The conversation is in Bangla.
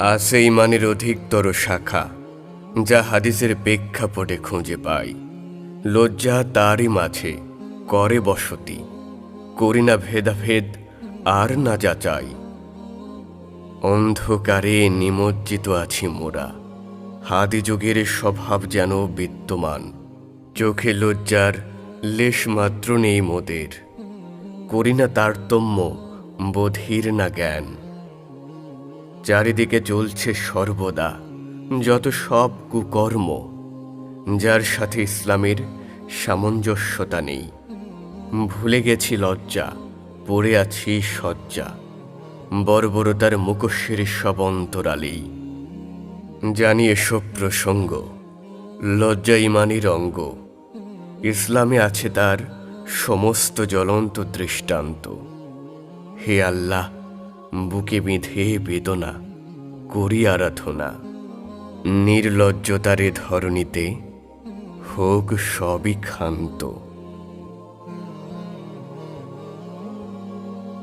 আছে ইমানের অধিকতর শাখা, যা হাদিসের প্রেক্ষাপটে খুঁজে পাই। লজ্জা তারই মাঝে, করে বসতি, করি না ভেদাভেদ, আর না যাচাই। অন্ধকারে নিমজ্জিত আছি মোরা, হাদি যুগের স্বভাব যেন বিদ্যমান। চোখে লজ্জার লেশমাত্র নেই মোদের, করি না তারতম্য, বোধির না জ্ঞান। চারিদিকে চলছে সর্বদা, যত সব কুকর্ম, যার সাথে ইসলামের সামঞ্জস্যতা নেই। ভুলে গেছি লজ্জা, পড়ে আছি সজ্জা বর্বরতার মুখশ্রীর সব অন্তরালেই। জানি এসব প্রসঙ্গ, লজ্জা ইমানির অঙ্গ। ইসলামে আছে তার সমস্ত জ্বলন্ত দৃষ্টান্ত। হে আল্লাহ বুকে বিঁধে বেদনা করি আরাধনা। নির্লজ্জতারে ধরণীতে হোক সবই ক্ষান্ত।